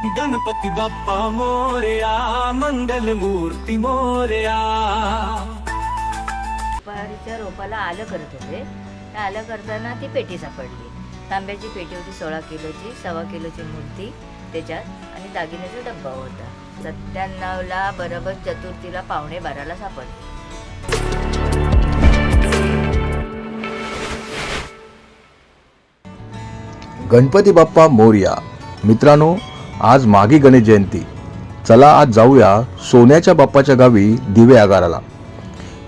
गणपती बाप्पा मोरया मंगल मूर्ती मोरया सुपारीच्या रोपाला आलं करत होते त्या आलं करताना ती पेटी सापडली तांब्याची पेटी होती सोळा किलोची सव्वा किलोची मूर्ती त्याच्यात आणि दागिन्याचा डब्बा होता सत्त्याण्णवला बरोबर चतुर्थीला पावणे बाराला सापडली गणपती बाप्पा मोरया मित्रांनो आज मागी गणेश जयंती. चला आज जाऊया सोन्याच्या बाप्पाच्या गावी दिवे आगाराला.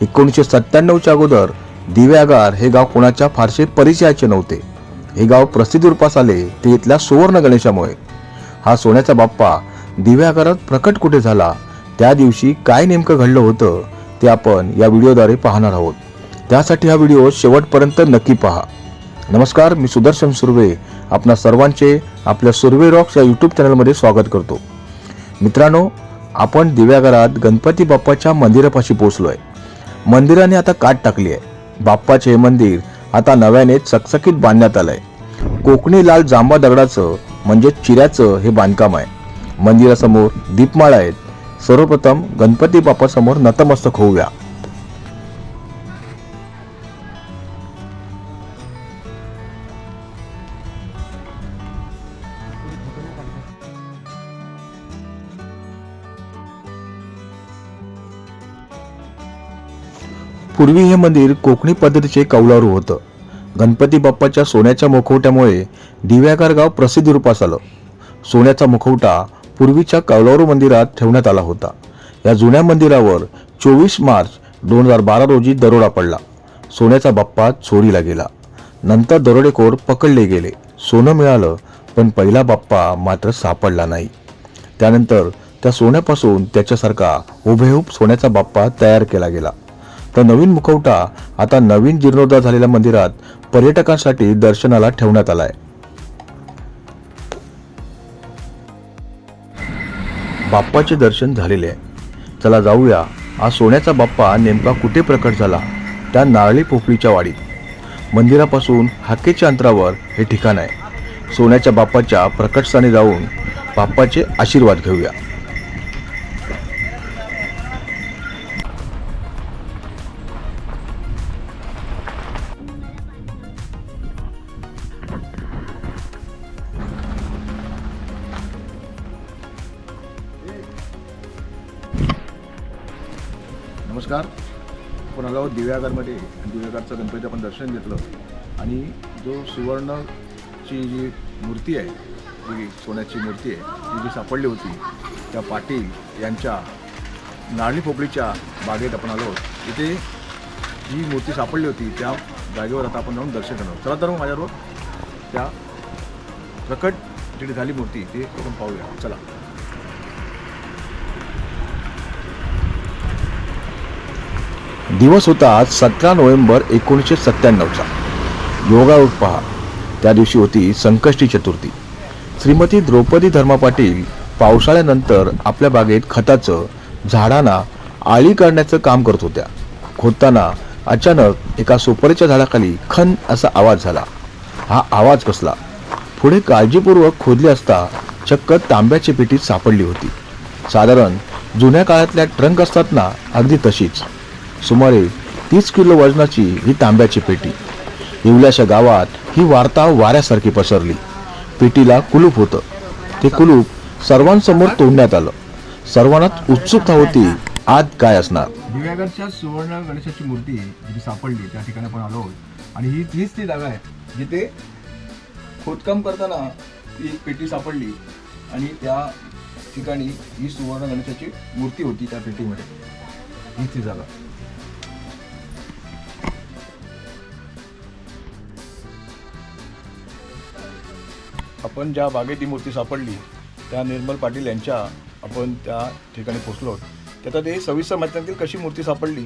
एकोणीसशे सत्त्याण्णवच्या अगोदर दिवे आगार हे गाव कोणाच्या फारसे परिचयाचे नव्हते. हे गाव प्रसिद्धी रूपास आले ते इथल्या सुवर्ण गणेशामुळे. हा सोन्याचा बाप्पा दिवे आगारात प्रकट कुठे झाला त्या दिवशी काय नेमकं घडलं होतं ते आपण या व्हिडिओद्वारे पाहणार आहोत. त्यासाठी हा व्हिडिओ शेवटपर्यंत नक्की पहा. नमस्कार मी सुदर्शन सुर्वे आपणा सर्वांचे आपल्या सुर्वे रॉक्स या यूट्यूब चॅनलमध्ये स्वागत करतो. मित्रांनो आपण दिव्याघरात गणपती बाप्पाच्या मंदिरापाशी पोचलो आहे मंदिराने आता काट टाकली आहे बाप्पाचे हे मंदिर आता नव्याने चकचकीत बांधण्यात आलंय. कोकणी लाल जांबा दगडाचं म्हणजे चिऱ्याचं हे बांधकाम आहे. मंदिरासमोर दीपमाळा आहेत. सर्वप्रथम गणपती बाप्पासमोर नतमस्तक होऊया. पूर्वी हे मंदिर कोकणी पद्धतीचे कौलारू होतं. गणपती बाप्पाच्या सोन्याच्या मुखवट्यामुळे दिव्याकार गाव प्रसिद्धी रूपास आलं. सोन्याचा मुखवटा पूर्वीच्या कौलारू मंदिरात ठेवण्यात आला होता. या जुन्या मंदिरावर चोवीस मार्च दोन हजार बारा रोजी दरोडा पडला. सोन्याचा बाप्पा चोरीला गेला. नंतर दरोडेखोर पकडले गेले. सोनं मिळालं पण पहिला बाप्पा मात्र सापडला नाही. त्यानंतर त्या सोन्यापासून त्याच्यासारखा उभेहूब सोन्याचा बाप्पा तयार केला गेला. तर नवीन मुखवटा आता नवीन जीर्णोद्धार झालेल्या मंदिरात पर्यटकांसाठी दर्शनाला ठेवण्यात आलाय. बाप्पाचे दर्शन झालेले आहे. चला जाऊया. हा सोन्याचा बाप्पा नेमका कुठे प्रकट झाला? त्या नारळी पोफळीच्या वाडीत. मंदिरापासून हाकेच्या अंतरावर हे ठिकाण आहे. सोन्याच्या बाप्पाच्या प्रकटस्थानी जाऊन बाप्पाचे आशीर्वाद घेऊया. नमस्कार. आपण आलो दिव्यागरमध्ये दिव्यागरचं गणपती आपण दर्शन घेतलं. आणि जो सुवर्णची जी मूर्ती आहे जी सोन्याची मूर्ती आहे ती जी सापडली होती त्या पाटील यांच्या नारळी पोपळीच्या बागेत आपण आलो इथे जी मूर्ती सापडली होती त्या जागेवर आता आपण जाऊन दर्शन करणार चला तर मग माझ्याबरोबर त्या प्रकट जी झाली मूर्ती ते आपण पाहूया. चला. दिवस होता आज सतरा नोव्हेंबर एकोणीसशे सत्त्याण्णवचा. योगायोग पहा. त्या दिवशी होती संकष्टी चतुर्थी. श्रीमती द्रौपदी धर्मा पाटील पावसाळ्यानंतर आपल्या बागेत खताचं झाडांना आळी काढण्याचं काम करत होत्या. खोदताना अचानक एका सुपारीच्या झाडाखाली खन असा आवाज झाला. हा आवाज कसला? पुढे काळजीपूर्वक खोदले असता चक्क तांब्याची पेटी सापडली होती. साधारण जुन्या काळातल्या ट्रंक असतात ना अगदी तशीच. सुमारे तीस किलो वजनाची ही तांब्याची पेटी. येवल्याच्या गावात ही वार्ता वाऱ्यासारखी पसरली. पेटीला कुलूप होतं. ते कुलूप सर्वांसमोर तोडण्यात आलं. सर्वांनाच उत्सुकता होती आत काय असणार? दिव्यागडच्या सुवर्ण गणेशाची मूर्ती जी सापडली त्या ठिकाणी आपण आलो आणि ही तीच ती जागा आहे जिथे खोदकाम करताना ती पेटी सापडली आणि त्या ठिकाणी ही सुवर्ण गणेशाची मूर्ती होती त्या पेटीमध्ये. हीच ती जागा. आपण ज्या बागेत ही मूर्ती सापडली त्या निर्मल पाटील यांच्या आपण त्या ठिकाणी पोहोचलो आहोत. त्यात ते सविस्तर माहिती कशी मूर्ती सापडली.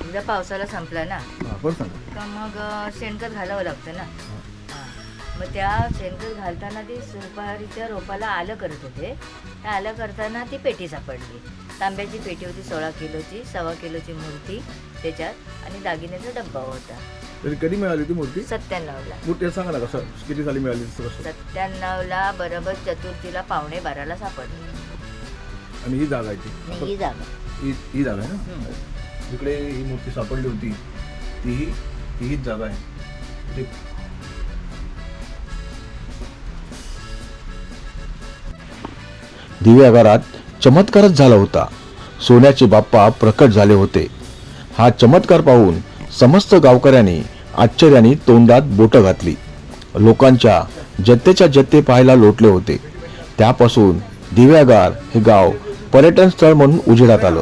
एकदा पावसाला संपला ना? आपण सांगा. का मग शेणखत घालावं लागतं ना? हां. मग त्या शेणखत घालताना ती सुपारीच्या रोपाला आलं करत होते. त्या आलं करताना ती पेटी सापडली. तांब्याची पेटी होती सोळा किलोची सव्वा किलोची मूर्ती त्याच्यात आणि दागिन्याचा डब्बा होता. तरी कधी मिळाली ती मूर्ती? सत्त्याण्णवला. मूर्ती सांगा ना कसं किती साली मिळाली तसं कसं? सत्त्याण्णवला बरोबर चतुर्थीला पावणे बाराला सापडली. आणि ही जागा आहे ती. आणि ही जागा. ही ही जागा आहे ना? जिकडे ही मूर्ती सापडली होती. तीही ही हीच जागा आहे. ते दिव्यागारात चमत्कारच झाला होता. सोन्याचे बाप्पा प्रकट झाले होते. हा चमत्कार पाहून समस्त गावकऱ्यांनी आश्चर्याने तोंडात बोटं घातली. लोकांच्या जत्तेच्या जत्ते पाहायला लोटले होते. त्यापासून दिव्यागार हे गाव पर्यटन स्थळ म्हणून उजेडात आलं.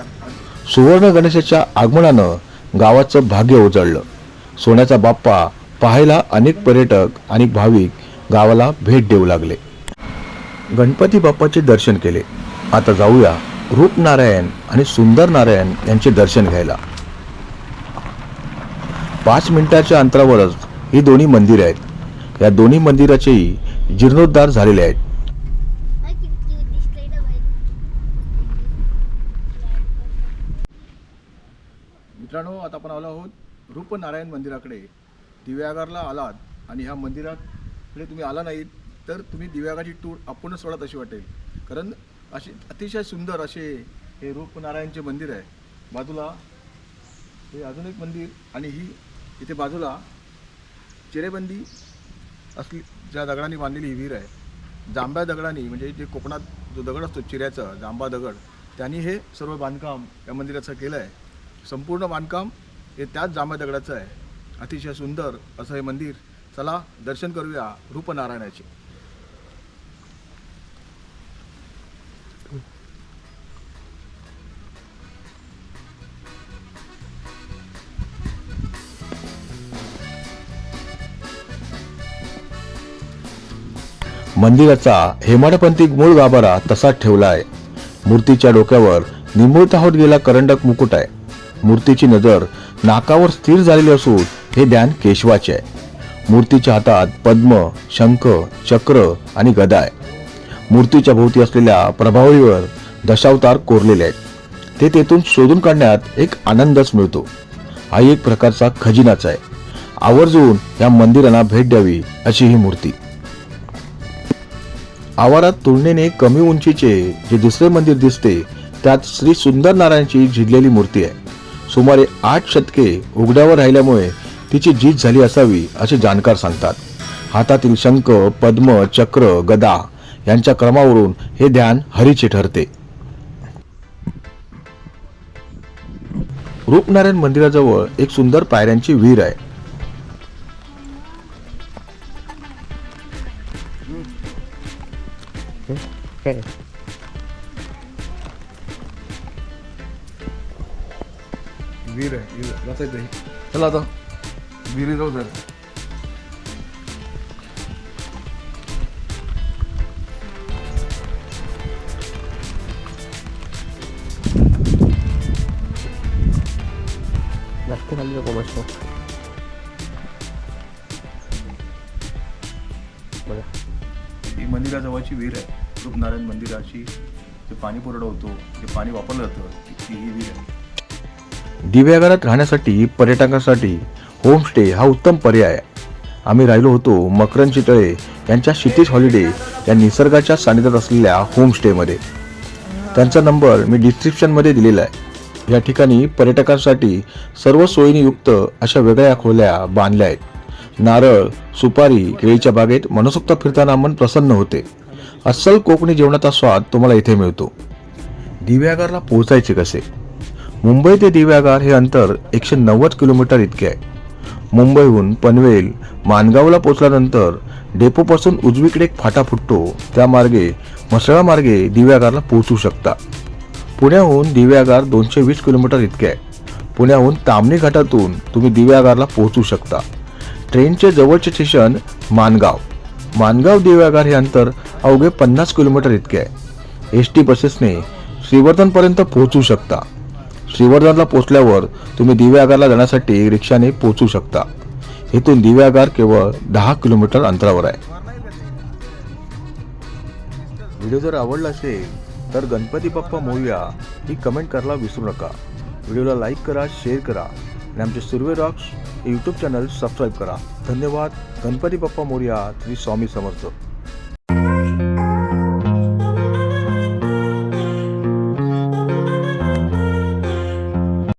सुवर्ण गणेशाच्या आगमनानं गावाचं भाग्य उजळलं. सोन्याचा बाप्पा पाहायला अनेक पर्यटक आणि भाविक गावाला भेट देऊ लागले. गणपती बाप्पाचे दर्शन केले. आता जाऊया रूपनारायण आणि सुंदर नारायण यांचे दर्शन घ्यायला. पाच मिनिटाच्या अंतरावरच ही दोन्ही मंदिरे आहेत. या दोन्ही मंदिराचेही जीर्णोद्धार झालेले आहेत. मित्रांनो आता आपण आलो आहोत रूपनारायण मंदिराकडे. दिव्यागारला आलात आणि ह्या मंदिराकडे तुम्ही आला नाहीत तर तुम्ही दिव्यागाची टूर आपणच सोडत अशी वाटेल. कारण असे अतिशय सुंदर असे हे रूपनारायणचे मंदिर आहे. बाजूला हे अजून एक मंदिर आणि ही इथे बाजूला चिरेबंदी असली ज्या दगडांनी बांधलेली ही विहीर आहे जांभ्या दगडांनी म्हणजे जे कोकणात जो दगड असतो चिऱ्याचा जांभा दगड त्यांनी हे सर्व बांधकाम या मंदिराचं केलं आहे. संपूर्ण बांधकाम हे त्याच जांभ्या दगडाचं आहे. अतिशय सुंदर असं हे मंदिर. चला दर्शन करूया रूपनारायणाचे. मंदिराचा हेमाडपंथी मूळ गाभारा तसाच ठेवला आहे मूर्तीच्या डोक्यावर निमुळता होत गेला करंडक मुकुट आहे. मूर्तीची नजर नाकावर स्थिर झालेली असून हे ध्यान केशवाचे आहे. मूर्तीच्या हातात पद्म शंख चक्र आणि गदा आहे. मूर्तीच्या भोवती असलेल्या प्रभावळीवर दशावतार कोरलेले आहेत. ते तेथून शोधून काढण्यात एक आनंदच मिळतो. हा एक प्रकारचा खजिनाच आहे. आवर्जून या मंदिरांना भेट द्यावी अशी ही मूर्ती. आवारात तुलनेने कमी उंचीचे जे दुसरे मंदिर दिसते त्यात श्री सुंदर नारायणची झिजलेली मूर्ती आहे. सुमारे आठ शतके उघड्यावर राहिल्यामुळे तिची झीज झाली असावी असे जाणकार सांगतात. हातातील शंख पद्म चक्र गदा यांच्या क्रमावरून हे ध्यान हरीचे ठरते. रूपनारायण मंदिराजवळ एक सुंदर पायऱ्यांची विहीर आहे. विहीर आहे विहीर वाचायचं आहे. चला आता. विहिरी जाऊ जर ही मंदिराजवळची विहीर आहे. रूपनारायण मंदिराची जे पाणी पुरवठा होतो जे पाणी वापरलं जातं ती ही विहीर आहे. दिव्यागारात राहण्यासाठी पर्यटकांसाठी होमस्टे हा उत्तम पर्याय आहे. आम्ही राहिलो होतो मकरन चितळे यांच्या क्षितिज हॉलिडे या निसर्गाच्या सानिध्यात असलेल्या होमस्टेमध्ये त्यांचा नंबर मी डिस्क्रिप्शनमध्ये दिलेला आहे. या ठिकाणी पर्यटकांसाठी सर्व सोयीने युक्त अशा वेगळ्या खोल्या बांधल्या आहेत. नारळ सुपारी केळीच्या बागेत मनसोक्त फिरताना मन प्रसन्न होते. अस्सल कोकणी जेवणाचा स्वाद तुम्हाला इथे मिळतो. दिव्यागारला पोहोचायचे कसे? मुंबई ते दिव्यागार हे अंतर एकशे नव्वद किलोमीटर इतके आहे. मुंबईहून पनवेल मानगावला पोचल्यानंतर डेपोपासून उजवीकडे एक फाटा फुटतो. त्या मार्गे म्हसळा मार्गे दिव्यागारला पोहोचू शकता. पुण्याहून दिव्यागार दोनशे वीस किलोमीटर इतके आहे. पुण्याहून तामणी घाटातून तुम्ही दिव्यागारला पोहोचू शकता. ट्रेनचे जवळचे स्टेशन मानगाव. मानगाव दिव्यागार हे अंतर अवघे पन्नास किलोमीटर इतके आहे. एस टी बसेसने श्रीवर्धनपर्यंत पोहोचू शकता. श्रीवर्धनला पोचल्यावर तुम्ही दिव्यागारला जाण्यासाठी रिक्षाने पोहोचू शकता. इथून दिव्यागार केवळ दहा किलोमीटर अंतरावर आहे. व्हिडिओ जर आवडला असेल तर गणपती बाप्पा मोया ही कमेंट करायला विसरू नका. व्हिडिओला लाईक करा शेअर करा. आणि आमचे Surve rocks YouTube channel subscribe करा. धन्यवाद. गणपती बाप्पा मोर्या. श्री स्वामी समर्थ.